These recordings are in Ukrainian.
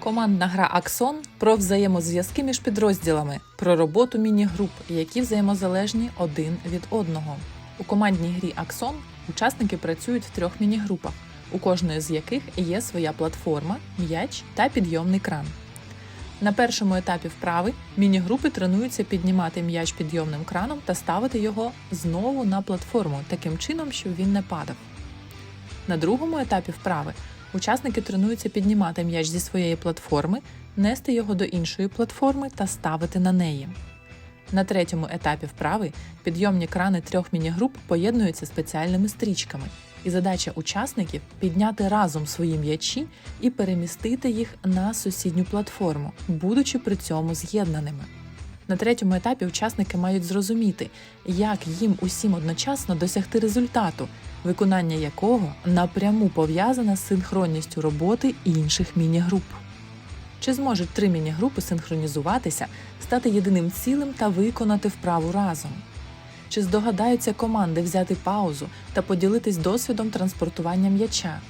Командна гра Аксон про взаємозв'язки між підрозділами, про роботу міні-груп, які взаємозалежні один від одного. У командній грі Аксон учасники працюють в трьох міні-групах, у кожної з яких є своя платформа, м'яч та підйомний кран. На першому етапі вправи міні-групи тренуються піднімати м'яч підйомним краном та ставити його знову на платформу, таким чином, щоб він не падав. На другому етапі вправи учасники тренуються піднімати м'яч зі своєї платформи, нести його до іншої платформи та ставити на неї. На третьому етапі вправи підйомні крани трьох міні-груп поєднуються спеціальними стрічками, і задача учасників підняти разом свої м'ячі і перемістити їх на сусідню платформу, будучи при цьому з'єднаними. На третьому етапі учасники мають зрозуміти, як їм усім одночасно досягти результату, виконання якого напряму пов'язане з синхронністю роботи інших міні-груп. Чи зможуть три міні-групи синхронізуватися, стати єдиним цілим та виконати вправу разом? Чи здогадаються команди взяти паузу та поділитись досвідом транспортування м'яча?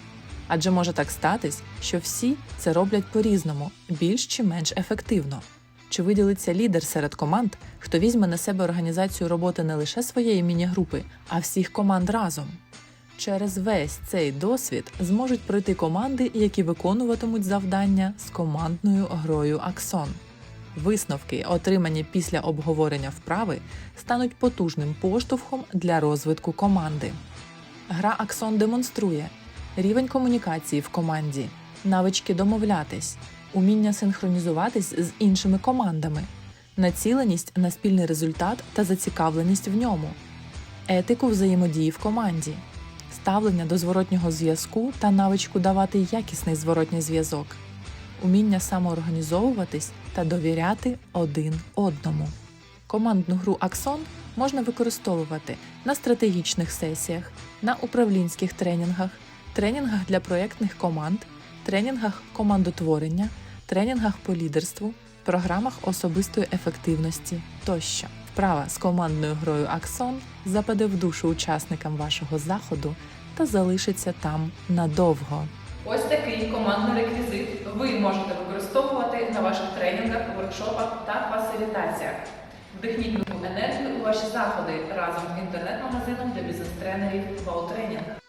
Адже може так статись, що всі це роблять по-різному, більш чи менш ефективно. Чи виділиться лідер серед команд, хто візьме на себе організацію роботи не лише своєї міні-групи, а всіх команд разом? Через весь цей досвід зможуть пройти команди, які виконуватимуть завдання з командною грою Аксон. Висновки, отримані після обговорення вправи, стануть потужним поштовхом для розвитку команди. Гра Аксон демонструє рівень комунікації в команді, навички домовлятись, уміння синхронізуватись з іншими командами, націленість на спільний результат та зацікавленість в ньому, етику взаємодії в команді, ставлення до зворотнього зв'язку та навичку давати якісний зворотній зв'язок, уміння самоорганізовуватись та довіряти один одному. Командну гру Аксон можна використовувати на стратегічних сесіях, на управлінських тренінгах, тренінгах для проєктних команд, тренінгах командотворення, тренінгах по лідерству, програмах особистої ефективності тощо. Вправа з командною грою Аксон западе в душу учасникам вашого заходу та залишиться там надовго. Ось такий командний реквізит ви можете використовувати на ваших тренінгах, воркшопах та фасилітаціях. Вдихніть нову енергію у ваші заходи разом з інтернет-магазином для бізнес-тренерів Ваутренінг.